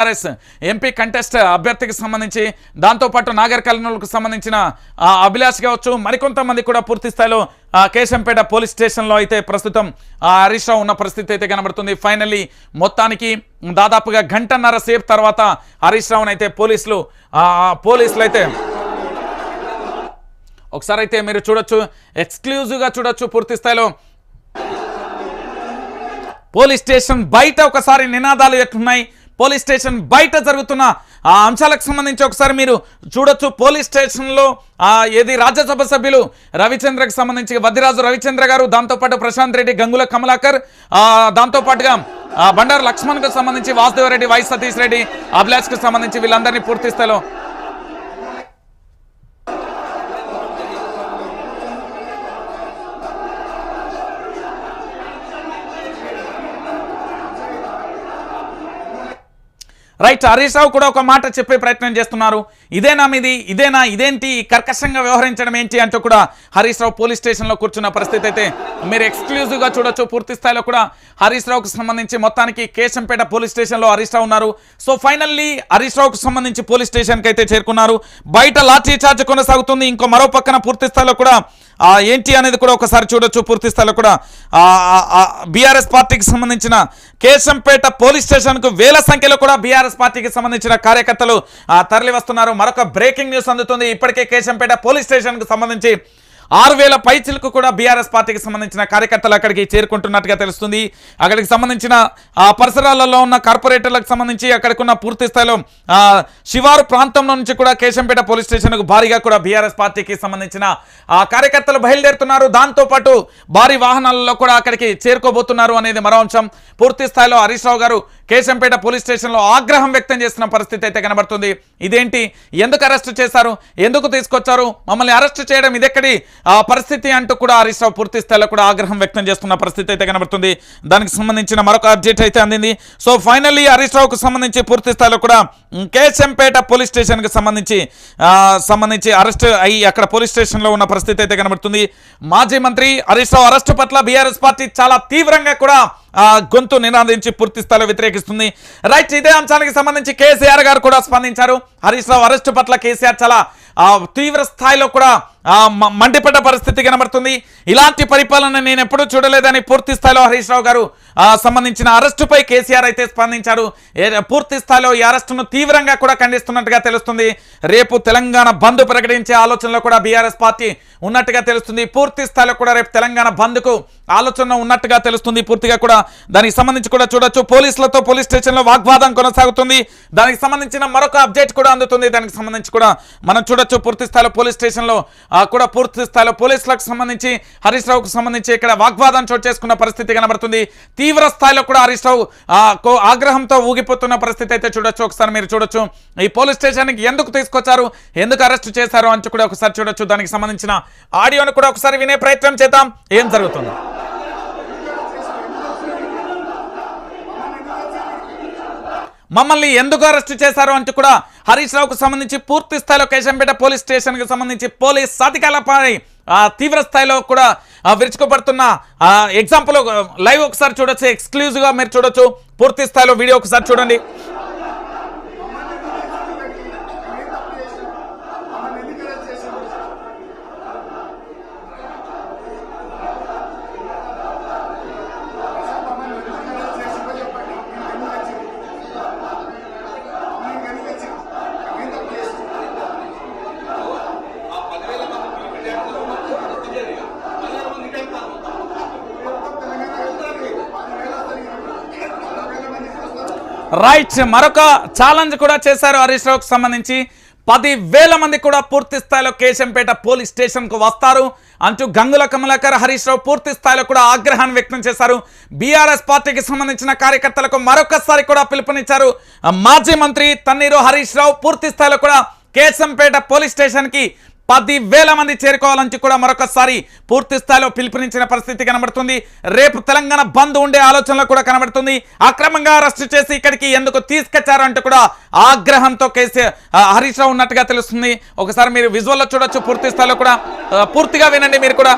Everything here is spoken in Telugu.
టీఆర్ఎస్ ఎంపీ కంటెస్ట్ అభ్యర్థికి సంబంధించి దాంతోపాటు నాగర్ కర్నూలుకు సంబంధించిన అభిలాష్ కావచ్చు మరికొంతమంది కూడా పూర్తి స్థాయిలో కేశంపేట పోలీస్ స్టేషన్లో అయితే ప్రస్తుతం ఆ, హరీష్ రావు ఉన్న పరిస్థితి అయితే కనబడుతుంది. ఫైనల్లీ మొత్తానికి దాదాపుగా గంటన్నర సేపు తర్వాత హరీష్ రావును అయితే పోలీసులు పోలీసులు అయితే ఒకసారి అయితే మీరు చూడొచ్చు ఎక్స్క్లూజివ్గా చూడొచ్చు పూర్తి స్థాయిలో. పోలీస్ స్టేషన్ బయట ఒకసారి నినాదాలు ఎట్లున్నాయి? పోలీస్ స్టేషన్ బయట జరుగుతున్న ఆ అంశాలకు సంబంధించి ఒకసారి మీరు చూడొచ్చు. పోలీస్ స్టేషన్లో ఏది రాజ్యసభ సభ్యులు రవిచంద్రకు సంబంధించి వద్దిరాజు రవిచంద్ర గారు దాంతోపాటు ప్రశాంత్ రెడ్డి గంగుల కమలాకర్ దాంతోపాటుగా బండారు లక్ష్మణ్కు సంబంధించి వాసుదేవరెడ్డి వై సతీష్ రెడ్డి అభిలాష్కు సంబంధించి వీళ్ళందరినీ పూర్తి స్థాయిలో రైట్ హరీష్ రావు కూడా ఒక మాట చెప్పే ప్రయత్నం చేస్తున్నారు. ఇదేనా మీది ఇదేనా ఇదేంటి కర్కశంగా వ్యవహరించడం ఏంటి అంటూ కూడా హరీష్ రావు పోలీస్ స్టేషన్లో కూర్చున్న పరిస్థితి అయితే మీరు ఎక్స్క్లూజివ్గా చూడొచ్చు. పూర్తి స్థాయిలో కూడా హరీష్ రావుకు సంబంధించి మొత్తానికి కేశంపేట పోలీస్ స్టేషన్లో హరీష్ రావు ఉన్నారు. సో ఫైనల్లీ హరీష్ రావుకు సంబంధించి పోలీస్ స్టేషన్కి అయితే చేరుకున్నారు. బయట లాఠీ చార్జ్ కొనసాగుతుంది. ఇంకో మరో పక్కన పూర్తి స్థాయిలో కూడా ఏంటి అనేది కూడా ఒకసారి చూడొచ్చు. పూర్తి స్థాయిలో కూడా బీఆర్ఎస్ పార్టీకి సంబంధించిన కేశంపేట పోలీస్ స్టేషన్కు వేల సంఖ్యలో కూడా బీఆర్ఎస్ పార్టీకి సంబంధించిన కార్యకర్తలు తరలి వస్తున్నారు మరొక బ్రేకింగ్ న్యూస్ అందుతుంది. ఇప్పటికే కేశంపేట పోలీస్ స్టేషన్కు సంబంధించి ఆరు వేల పైచిలకు కూడా బీఆర్ఎస్ పార్టీకి సంబంధించిన కార్యకర్తలు అక్కడికి చేరుకుంటున్నట్టుగా తెలుస్తుంది. అక్కడికి సంబంధించిన ఆ పరిసరాలలో ఉన్న కార్పొరేటర్లకు సంబంధించి అక్కడికి ఉన్న పూర్తి స్థాయిలో శివారు ప్రాంతంలో నుంచి కూడా కేశంపేట పోలీస్ స్టేషన్కు భారీగా కూడా బీఆర్ఎస్ పార్టీకి సంబంధించిన ఆ కార్యకర్తలు బయలుదేరుతున్నారు. దాంతోపాటు భారీ వాహనాలలో కూడా అక్కడికి చేరుకోబోతున్నారు అనేది మరో అంశం. పూర్తి స్థాయిలో హరీష్ గారు కేశంపేట పోలీస్ స్టేషన్లో ఆగ్రహం వ్యక్తం చేస్తున్న పరిస్థితి అయితే కనబడుతుంది. ఇదేంటి? ఎందుకు అరెస్ట్ చేశారు? ఎందుకు తీసుకొచ్చారు? మమ్మల్ని అరెస్ట్ చేయడం ఇదెక్కడి పరిస్థితి అంటూ కూడా హరీష్ రావు పూర్తి స్థాయిలో కూడా ఆగ్రహం వ్యక్తం చేస్తున్న పరిస్థితి అయితే కనబడుతుంది. దానికి సంబంధించిన మరొక అప్డేట్ అయితే అందింది. సో ఫైనల్లీ హరీష్ రావుకు సంబంధించి పూర్తి స్థాయిలో కూడా కేశంపేట పోలీస్ స్టేషన్కి సంబంధించి సంబంధించి అరెస్ట్ అయ్యి అక్కడ పోలీస్ స్టేషన్లో ఉన్న పరిస్థితి అయితే కనబడుతుంది. మాజీ మంత్రి హరీష్ రావు అరెస్టు పట్ల బీఆర్ఎస్ పార్టీ చాలా తీవ్రంగా కూడా గొంతు నినాదించి పూర్తి స్థాయిలో వ్యతిరేకిస్తుంది. రైట్ ఇదే అంశానికి సంబంధించి కేసీఆర్ గారు కూడా స్పందించారు. హరీష్ రావు అరెస్టు పట్ల కేసీఆర్ చాలా తీవ్ర స్థాయిలో కూడా మండిపడ్డ పరిస్థితి కనబడుతుంది. ఇలాంటి పరిపాలన నేను ఎప్పుడూ చూడలేదని పూర్తి స్థాయిలో హరీష్ రావు గారు సంబంధించిన అరెస్టుపై కేసీఆర్ అయితే స్పందించారు. పూర్తి స్థాయిలో ఈ అరెస్టును తీవ్రంగా కూడా ఖండిస్తున్నట్టుగా తెలుస్తుంది. రేపు తెలంగాణ బంద్ ప్రకటించే ఆలోచనలో కూడా బీఆర్ఎస్ పార్టీ ఉన్నట్టుగా తెలుస్తుంది. పూర్తి స్థాయిలో కూడా రేపు తెలంగాణ బంద్కు ఆలోచన ఉన్నట్టుగా తెలుస్తుంది. పూర్తిగా కూడా దానికి సంబంధించి కూడా చూడొచ్చు. పోలీసులతో పోలీస్ స్టేషన్లో వాగ్వాదం కొనసాగుతుంది. దానికి సంబంధించిన మరొక అప్డేట్ కూడా అందుతుంది. దానికి సంబంధించి కూడా మనం చూడొచ్చు. పూర్తి స్థాయిలో పోలీస్ స్టేషన్లో ఆ, కూడా పూర్తి స్థాయిలో పోలీసులకు సంబంధించి హరీష్ రావుకు సంబంధించి ఇక్కడ వాగ్వాదం చోటు చేసుకున్న పరిస్థితి కనబడుతుంది. తీవ్ర స్థాయిలో కూడా హరీష్ రావు ఆ, కో- ఆగ్రహంతో ఊగిపోతున్న పరిస్థితి అయితే చూడొచ్చు. ఒకసారి మీరు చూడొచ్చు. ఈ పోలీస్ స్టేషన్కి ఎందుకు తీసుకొచ్చారు? ఎందుకు అరెస్ట్ చేశారు అని కూడా ఒకసారి చూడొచ్చు. దానికి సంబంధించిన ఆడియోను కూడా ఒకసారి వినే ప్రయత్నం చేద్దాం. ఏం జరుగుతుంది? మమ్మల్ని ఎందుకు అరెస్ట్ చేశారు అంటూ కూడా హరీష్ రావుకు సంబంధించి పూర్తి స్థాయిలో కేశంపేట పోలీస్ స్టేషన్కి సంబంధించి పోలీస్ అధికారులపై తీవ్ర స్థాయిలో కూడా విరుచుకుపడుతున్న ఎగ్జాంపుల్ లైవ్ ఒకసారి చూడొచ్చు ఎక్స్క్లూజివ్గా మీరు చూడొచ్చు. పూర్తి స్థాయిలో వీడియో ఒకసారి చూడండి. రైట్ మరొక ఛాలెంజ్ కూడా చేశారు హరీష్ రావుకు సంబంధించి. పది వేల మంది కూడా పూర్తి స్థాయిలో కేశంపేట పోలీస్ స్టేషన్కు వస్తారు. అంటూ గంగుల కమలాకర్ హరీష్ రావు పూర్తి స్థాయిలో కూడా ఆగ్రహాన్ని వ్యక్తం చేశారు. బీఆర్ఎస్ పార్టీకి సంబంధించిన కార్యకర్తలకు మరొకసారి కూడా పిలుపునిచ్చారు. మాజీ మంత్రి తన్నీరు హరీష్ రావు పూర్తి స్థాయిలో కూడా కేశంపేట పోలీస్ స్టేషన్కి పది వేల మంది చేరుకోవాలని కూడా మరొకసారి పూర్తి స్థాయిలో పిలుపునిచ్చిన పరిస్థితి కనబడుతుంది. రేపు తెలంగాణ బంద్ ఉండే ఆలోచనలో కూడా కనబడుతుంది. అక్రమంగా అరెస్టు చేసి ఇక్కడికి ఎందుకు తీసుకొచ్చారంటూ కూడా ఆగ్రహంతో కేసీ హరీష్ రావు ఉన్నట్టుగా తెలుస్తుంది. ఒకసారి మీరు విజువల్లో చూడొచ్చు పూర్తి స్థాయిలో కూడా పూర్తిగా వినండి మీరు కూడా.